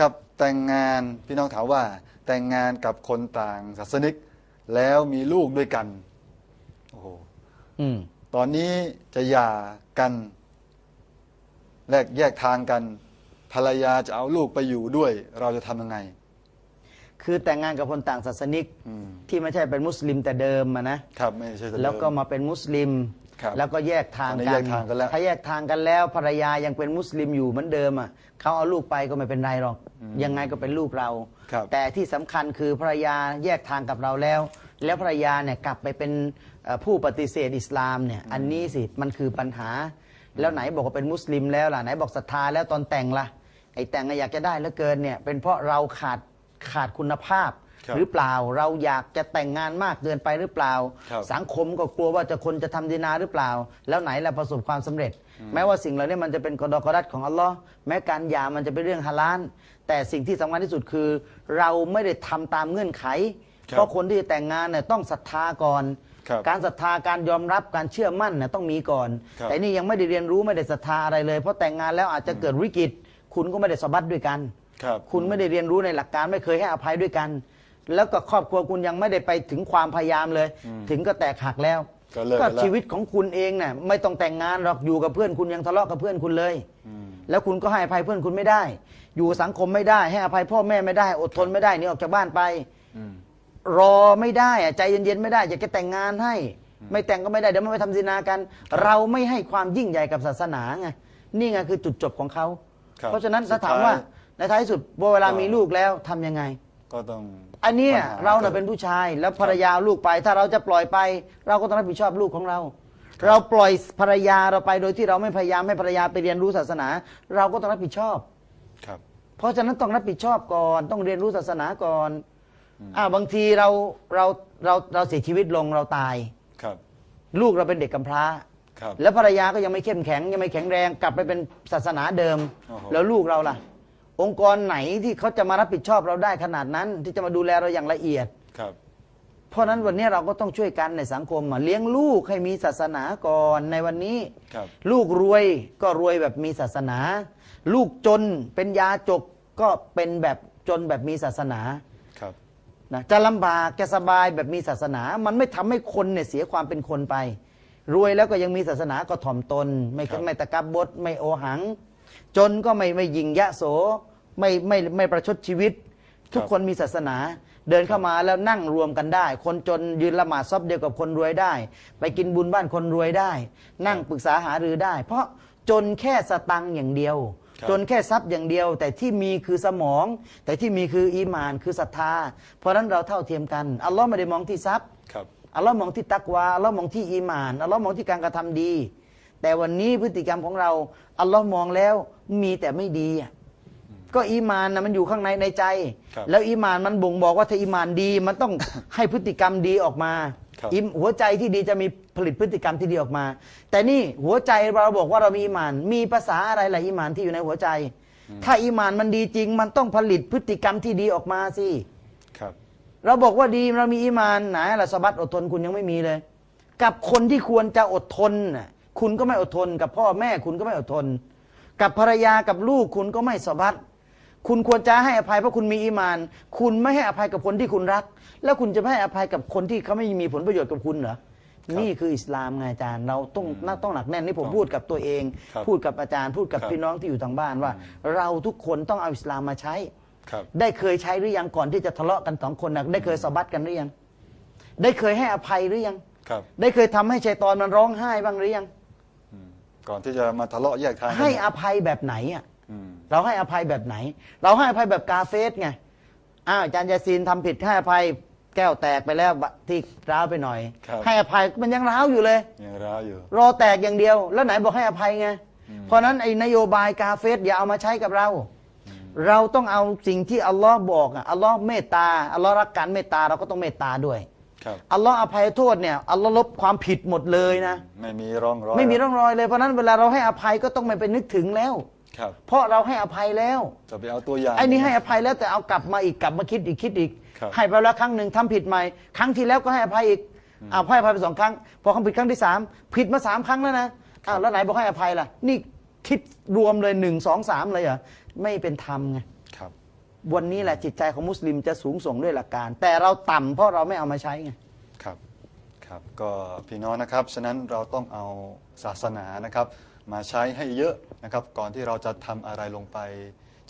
กับแต่งงานพี่น้องถามว่า แต่งงานกับคนต่างศาสนิก แล้วมีลูกด้วยกันโอ้โหอืมตอนนี้จะหย่ากันแลกแยกทางกัน ภรรยาจะเอาลูกไปอยู่ด้วย เราจะทำยังไง คือแต่งงานกับคนต่างศาสนิกอืม ที่ไม่ใช่เป็นมุสลิมแต่เดิมอะนะ ครับไม่ใช่แต่เดิม แล้วก็มาเป็นมุสลิม ครับแล้วก็แยกทางตอนนี้กัแยนกทางกันแล้ว ถ้าแยกทางกันแล้วภรรยายังเป็นมุสลิมอยู่เหมือนเดิมอะเขาเอาลูกไปก็ไม่เป็นไรหรอก ยังไงก็เป็นลูกเรา ครับ แต่ที่สำคัญคือภรรยาแยกทางกับเราแล้ว แล้วภรรยาเนี่ยกลับไปเป็นเอ่อผู้ปฏิเสธอิสลามเนี่ยอันนี้สิมันคือปัญหา แล้วไหนบอกว่าเป็นมุสลิมแล้วล่ะไหนบอกศรัทธาแล้วตอนแต่งล่ะไอ้แต่งก็อยากจะได้เหลือเกินเนี่ยเป็นเพราะเราขาดขาดคุณภาพ ครับหรือเปล่าเราอยากจะแต่งงานมากเกินไปหรือเปล่า ครับสังคมก็กลัวว่าจะคนจะทำดีนาหรือเปล่า แล้วไหนเราประสบความสำเร็จ แม้ว่าสิ่งเหล่านี้มันจะเป็นกฎกรัตของอัลลอฮ์แม้การหย่ามันจะเป็นเรื่องฮาลาลแต่สิ่งที่สำคัญที่สุดคือ เราไม่ได้ทำตามเงื่อนไข ครับเพราะคนที่จะแต่งงานเนี่ยต้องศรัทธาก่อน ครับการศรัทธาการยอมรับการเชื่อมั่นเนี่ยต้องมีก่อน ครับ แต่นี่ยังไม่ได้เรียนรู้ไม่ได้ศรัทธาอะไรเลย เพราะแต่งงานแล้วอาจจะเกิดวิกฤต คุณก็ไม่ได้สบัดด้วยกัน ครับ คุณไม่ได้เรียนรู้ในหลักการไม่เคยให้อภัยด้วยกัน แล้วก็ครอบครัวคุณยังไม่ได้ไปถึงความพยายามเลย ถึงก็แตกหักแล้วก็เลิกกันแล้ว ชีวิตของคุณเองเนี่ยไม่ต้องแต่งงานหรอกอยู่กับเพื่อนคุณยังทะเลาะกับเพื่อนคุณเลย แล้วคุณก็ให้อภัยเพื่อนคุณไม่ได้ อยู่สังคมไม่ได้ ให้อภัยพ่อแม่ไม่ได้ อดทนไม่ได้หนี่ออกจากบ้านไป อืม รอไม่ได้อะใจเย็นๆไม่ได้อยากจะแต่งงานให้ ไม่แต่งก็ไม่ได้เดี๋ยวมันไปทำซินากัน เราไม่ให้ความยิ่งใหญ่กับศาสนาไงนี่ไงคือจุดจบของเขาครับเพราะฉะนั้นสุถ้าดถามท้ายว่าในท้ายสุดเวลาก็มีลูกแล้วทำยังไง ก็ต้อง อันเนี้ยปัญหเราเน่ะเป็นผู้ชายแล้วภรรยาเอาลูกไป ถ้าเราจะปล่อยไป เราก็ต้องรับผิดชอบลูกของเรา เราปล่อยภรรยาเราไปโดยที่เราไม่พยายามให้ภรรยาไปเรียนรู้ศาสนา เราก็ต้องรับผิดชอบ ครับ เพราะฉะนั้นต้องรับผิดชอบก่อน ต้องเรียนรู้ศาสนาก่อนอ่าบางทีเราเราเราเราเสียชีวิตลงเราตาย ครับ ลูกเราเป็นเด็กกำพร้า ครับ แล้วภรรยาก็ยังไม่เข้มแข็งยังไม่แข็งแรงกลับไปเป็นศาสนาเดิม โอ้โห แล้วลูกเราล่ะ องค์กรไหนที่เขาจะมารับผิดชอบเราได้ขนาดนั้น ที่จะมาดูแลเราอย่างละเอียด ครับ เพราะฉะนั้นวันนี้เราก็ต้องช่วยกันในสังคมอะเลี้ยงลูกให้มีศาสนาก่อนในวันนี้ ครับ ลูกรวยก็รวยแบบมีศาสนา ลูกจนเป็นยาจกก็เป็นแบบจนแบบมีศาสนาครับ นะจะลำบากจะสบายแบบมีศาสนา มันไม่ทำให้คนเนี่ยเสียความเป็นคนไป รวยแล้วก็ยังมีศาสนาก็ถ่อมตน ไม่ครับ ไม่ตะกับบดไม่โอหัง จนก็ไม่ไม่ยิงยะโส ไม่ไม่ไม่ประชดชีวิต ทุกคนมีศาสนา เดินเข้ามาแล้วนั่งรวมกันได้ คนจนยืนละหมาดซอบเดียวกับคนรวยได้ ไปกินบุญบ้านคนรวยได้ นั่งปรึกษาหารือได้ เพราะจนแค่สตังค์อย่างเดียวครับจนแค่ทรัพย์อย่างเดียว แต่ที่มีคือสมอง แต่ที่มีคืออีหมานคือศรัทธา เพราะฉะนั้นเราเท่าเทียมกันอัลลอฮ์ไม่ได้มองที่ทรัพย์ครับอัลลอฮ์มองที่ตักวาอัลลอฮ์มองที่อีหมานอัลลอฮ์มองที่การกระทำดี แต่วันนี้พฤติกรรมของเราอัลลอฮ์มองแล้วมีแต่ไม่ดีอะ ก็อีหมานนะมันอยู่ข้างในในใจ ครับแล้วอีหมานมันบ่งบอกว่าถ้าอีหมานดีมันต้อง ให้พฤติกรรมดีออกมาครับ อิมหัวใจที่ดีจะมีผลิตพฤติกรรมที่ดีออกมา แต่นี่หัวใจเราบอกว่าเรามีอีหมาน มีภาษาอะไรล่ะอีหมานที่อยู่ในหัวใจ ถ้าอีหมานมันดีจริง มันต้องผลิตพฤติกรรมที่ดีออกมาสิ ครับ เราบอกว่าดีเรามีอีมานไหนล่ะสบัดอดทนคุณยังไม่มีเลย กับคนที่ควรจะอดทนน่ะคุณก็ไม่อดทน กับพ่อแม่คุณก็ไม่อดทน กับภรรยากับลูกคุณก็ไม่สบัด คุณควรจะให้อภัยเพราะคุณมีอีมาน คุณไม่ให้อภัยกับคนที่คุณรัก แล้วคุณจะไม่ให้อภัยกับคนที่เขาไม่มีผลประโยชน์กับคุณเหรอนี่คืออิสลามไงอาจารย์ เราต้องน่าต้องหนักแน่นนี่ผมพูดกับตัวเองครับพูดกับอาจารย์ พูดกับครับพี่น้องที่อยู่ทางบ้านว่า เราทุกคนต้องเอาอิสลามมาใช้ครับได้เคยใช้หรือยังก่อนที่จะทะเลาะกันสองคนนะได้เคยสะบัดกันหรือยัง ได้เคยให้อภัยหรือยังครับได้เคยทำให้ชัยตอนมันร้องไห้บ้างหรือยังอืมก่อนที่จะมาทะเลาะแยกทางกันให้เนี่ยอภัยแบบไหนอะอืม เราให้อภัยแบบไหน เราให้อภัยแบบกาเฟสไงอ้าวอาจารย์ยาซีนทำผิดให้อภัยแก้วแตกไปแล้วบะที่ร้าวไปหน่อยครับให้อภัยมันยังร้าวอยู่เลยยังร้าวอยู่ รอแตกอย่างเดียว แล้วไหนบอกให้อภัยไงเพราะฉะนั้นไอ้นโยบายกาเฟสอย่าเอามาใช้กับเรา เราต้องเอาสิ่งที่อัลลอฮ์บอกอะอัลลอฮ์เมตตาอัลลอฮ์รักการเมตตาเราก็ต้องเมตตาด้วยครับอัลลอฮ์อภัยโทษเนี่ยอัลลอฮ์ลบความผิดหมดเลยนะ ไม่มีร่องรอย ไม่มีร่องรอยเลยเพราะฉะนั้นเวลาเราให้อภัยก็ต้องไม่ไปนึกถึงแล้ว ครับเพราะเราให้อภัยแล้วจะไปเอาตัวอย่าง ไอ้นี่ให้อภัยแล้วแต่เอากลับมาอีกกลับมาคิดอีกคิดอีก ครับให้ไปแล้วครั้งหนึ่งทำผิดใหม่ ครั้งที่แล้วก็ให้อภัยอีกเอาให้อภัยไปสองครั้ง พอคำผิดครั้งที่สามผิดมาสามครั้งแล้วนะอ้าวแล้วไหนบอกให้อภัยล่ะ นี่คิดรวมเลยหนึ่งสองสามเลยเหรอไม่เป็นธรรมไงครับ วันนี้แหละจิตใจของมุสลิมจะสูงส่งด้วยหลักการ แต่เราต่ำเพราะเราไม่เอามาใช้ไง ครับ ครับ ก็พี่น้องนะครับ ฉะนั้นเราต้องเอาศาสนานะครับ มาใช้ให้เยอะนะครับ ก่อนที่เราจะทำอะไรลงไป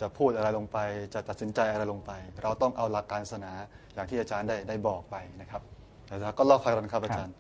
จะพูดอะไรลงไป จะตัดสินใจอะไรลงไป เราต้องเอาหลักการศาสนาอย่างที่อาจารย์ได้ได้บอกไปนะครับแล้วก็เล่าใครรันครับอาจารย์